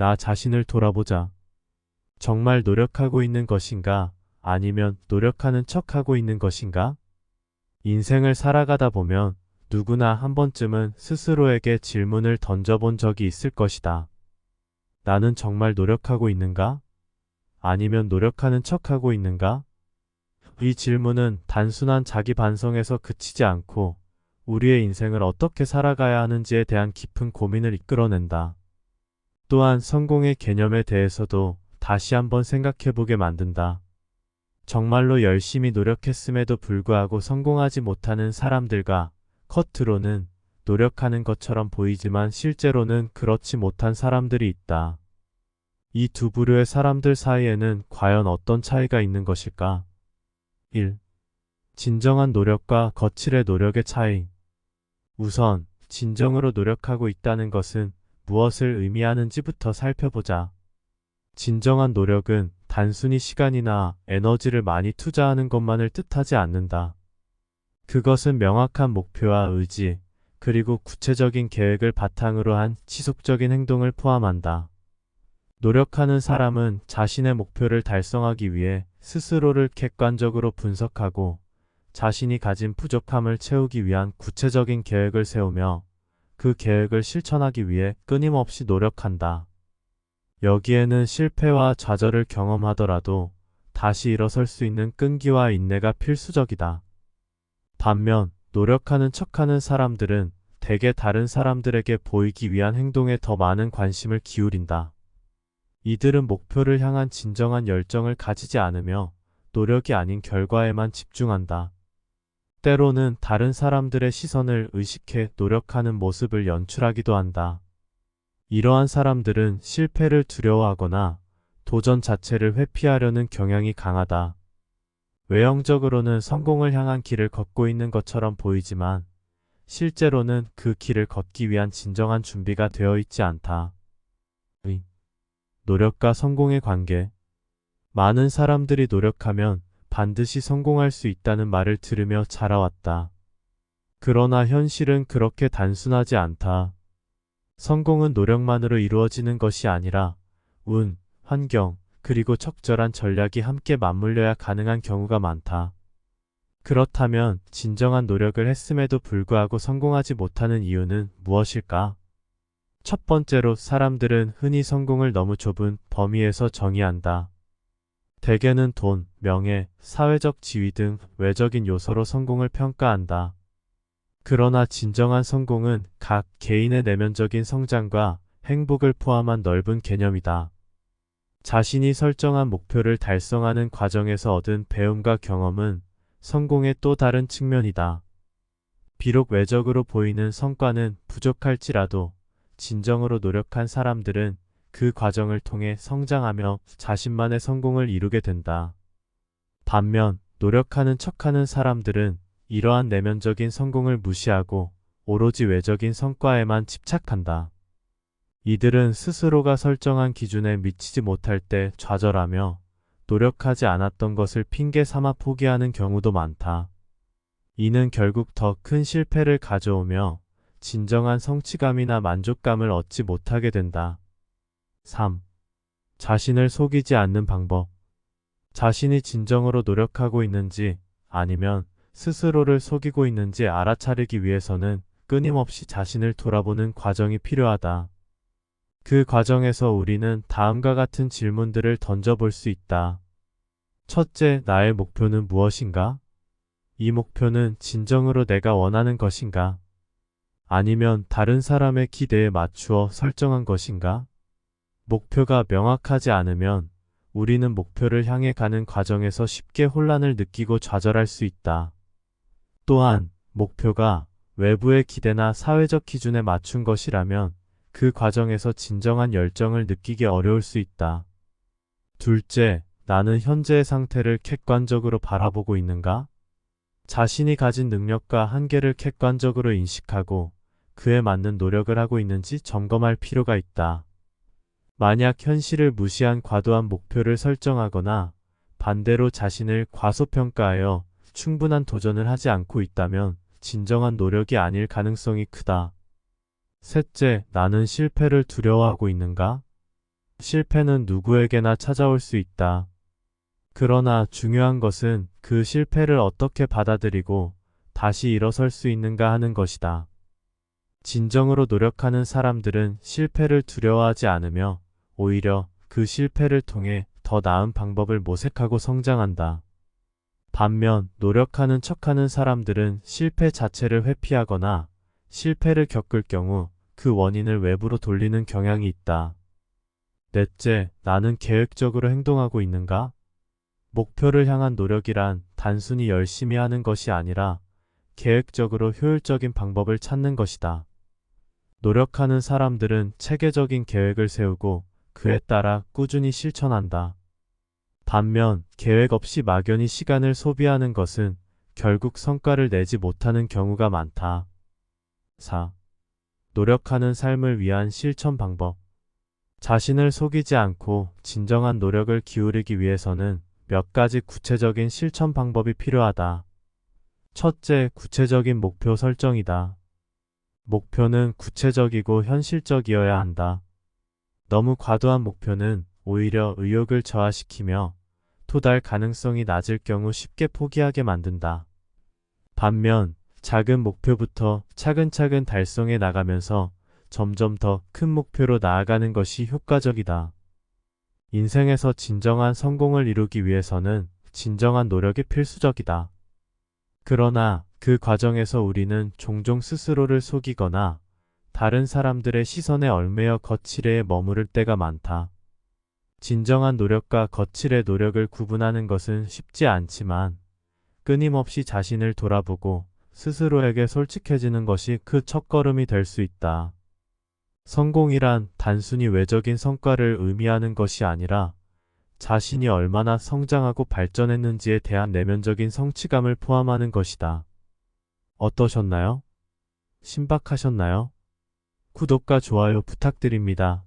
나 자신을 돌아보자. 정말 노력하고 있는 것인가? 아니면 노력하는 척하고 있는 것인가? 인생을 살아가다 보면 누구나 한 번쯤은 스스로에게 질문을 던져본 적이 있을 것이다. 나는 정말 노력하고 있는가? 아니면 노력하는 척하고 있는가? 이 질문은 단순한 자기 반성에서 그치지 않고 우리의 인생을 어떻게 살아가야 하는지에 대한 깊은 고민을 이끌어낸다. 또한 성공의 개념에 대해서도 다시 한번 생각해보게 만든다. 정말로 열심히 노력했음에도 불구하고 성공하지 못하는 사람들과 겉으로는 노력하는 것처럼 보이지만 실제로는 그렇지 못한 사람들이 있다. 이 두 부류의 사람들 사이에는 과연 어떤 차이가 있는 것일까? 1. 진정한 노력과 거칠의 노력의 차이. 우선, 진정으로 노력하고 있다는 것은 무엇을 의미하는지부터 살펴보자. 진정한 노력은 단순히 시간이나 에너지를 많이 투자하는 것만을 뜻하지 않는다. 그것은 명확한 목표와 의지, 그리고 구체적인 계획을 바탕으로 한 지속적인 행동을 포함한다. 노력하는 사람은 자신의 목표를 달성하기 위해 스스로를 객관적으로 분석하고 자신이 가진 부족함을 채우기 위한 구체적인 계획을 세우며 그 계획을 실천하기 위해 끊임없이 노력한다. 여기에는 실패와 좌절을 경험하더라도 다시 일어설 수 있는 끈기와 인내가 필수적이다. 반면 노력하는 척하는 사람들은 대개 다른 사람들에게 보이기 위한 행동에 더 많은 관심을 기울인다. 이들은 목표를 향한 진정한 열정을 가지지 않으며 노력이 아닌 결과에만 집중한다. 때로는 다른 사람들의 시선을 의식해 노력하는 모습을 연출하기도 한다. 이러한 사람들은 실패를 두려워하거나 도전 자체를 회피하려는 경향이 강하다. 외형적으로는 성공을 향한 길을 걷고 있는 것처럼 보이지만 실제로는 그 길을 걷기 위한 진정한 준비가 되어 있지 않다. 의. 노력과 성공의 관계. 많은 사람들이 노력하면 반드시 성공할 수 있다는 말을 들으며 자라왔다. 그러나 현실은 그렇게 단순하지 않다. 성공은 노력만으로 이루어지는 것이 아니라 운, 환경, 그리고 적절한 전략이 함께 맞물려야 가능한 경우가 많다. 그렇다면 진정한 노력을 했음에도 불구하고 성공하지 못하는 이유는 무엇일까? 첫 번째로 사람들은 흔히 성공을 너무 좁은 범위에서 정의한다. 대개는 돈, 명예, 사회적 지위 등 외적인 요소로 성공을 평가한다. 그러나 진정한 성공은 각 개인의 내면적인 성장과 행복을 포함한 넓은 개념이다. 자신이 설정한 목표를 달성하는 과정에서 얻은 배움과 경험은 성공의 또 다른 측면이다. 비록 외적으로 보이는 성과는 부족할지라도 진정으로 노력한 사람들은 그 과정을 통해 성장하며 자신만의 성공을 이루게 된다. 반면 노력하는 척하는 사람들은 이러한 내면적인 성공을 무시하고 오로지 외적인 성과에만 집착한다. 이들은 스스로가 설정한 기준에 미치지 못할 때 좌절하며 노력하지 않았던 것을 핑계 삼아 포기하는 경우도 많다. 이는 결국 더 큰 실패를 가져오며 진정한 성취감이나 만족감을 얻지 못하게 된다. 3. 자신을 속이지 않는 방법. 자신이 진정으로 노력하고 있는지 아니면 스스로를 속이고 있는지 알아차리기 위해서는 끊임없이 자신을 돌아보는 과정이 필요하다. 그 과정에서 우리는 다음과 같은 질문들을 던져볼 수 있다. 첫째, 나의 목표는 무엇인가? 이 목표는 진정으로 내가 원하는 것인가? 아니면 다른 사람의 기대에 맞추어 설정한 것인가? 목표가 명확하지 않으면 우리는 목표를 향해 가는 과정에서 쉽게 혼란을 느끼고 좌절할 수 있다. 또한 목표가 외부의 기대나 사회적 기준에 맞춘 것이라면 그 과정에서 진정한 열정을 느끼기 어려울 수 있다. 둘째, 나는 현재의 상태를 객관적으로 바라보고 있는가? 자신이 가진 능력과 한계를 객관적으로 인식하고 그에 맞는 노력을 하고 있는지 점검할 필요가 있다. 만약 현실을 무시한 과도한 목표를 설정하거나 반대로 자신을 과소평가하여 충분한 도전을 하지 않고 있다면 진정한 노력이 아닐 가능성이 크다. 셋째, 나는 실패를 두려워하고 있는가? 실패는 누구에게나 찾아올 수 있다. 그러나 중요한 것은 그 실패를 어떻게 받아들이고 다시 일어설 수 있는가 하는 것이다. 진정으로 노력하는 사람들은 실패를 두려워하지 않으며 오히려 그 실패를 통해 더 나은 방법을 모색하고 성장한다. 반면 노력하는 척하는 사람들은 실패 자체를 회피하거나 실패를 겪을 경우 그 원인을 외부로 돌리는 경향이 있다. 넷째, 나는 계획적으로 행동하고 있는가? 목표를 향한 노력이란 단순히 열심히 하는 것이 아니라 계획적으로 효율적인 방법을 찾는 것이다. 노력하는 사람들은 체계적인 계획을 세우고 그에 따라 꾸준히 실천한다. 반면 계획 없이 막연히 시간을 소비하는 것은 결국 성과를 내지 못하는 경우가 많다. 4. 노력하는 삶을 위한 실천 방법. 자신을 속이지 않고 진정한 노력을 기울이기 위해서는 몇 가지 구체적인 실천 방법이 필요하다. 첫째, 구체적인 목표 설정이다. 목표는 구체적이고 현실적이어야 한다. 너무 과도한 목표는 오히려 의욕을 저하시키며 도달 가능성이 낮을 경우 쉽게 포기하게 만든다. 반면 작은 목표부터 차근차근 달성해 나가면서 점점 더 큰 목표로 나아가는 것이 효과적이다. 인생에서 진정한 성공을 이루기 위해서는 진정한 노력이 필수적이다. 그러나 그 과정에서 우리는 종종 스스로를 속이거나 다른 사람들의 시선에 얽매여 거칠에 머무를 때가 많다. 진정한 노력과 거칠의 노력을 구분하는 것은 쉽지 않지만 끊임없이 자신을 돌아보고 스스로에게 솔직해지는 것이 그 첫걸음이 될 수 있다. 성공이란 단순히 외적인 성과를 의미하는 것이 아니라 자신이 얼마나 성장하고 발전했는지에 대한 내면적인 성취감을 포함하는 것이다. 어떠셨나요? 신박하셨나요? 구독과 좋아요 부탁드립니다.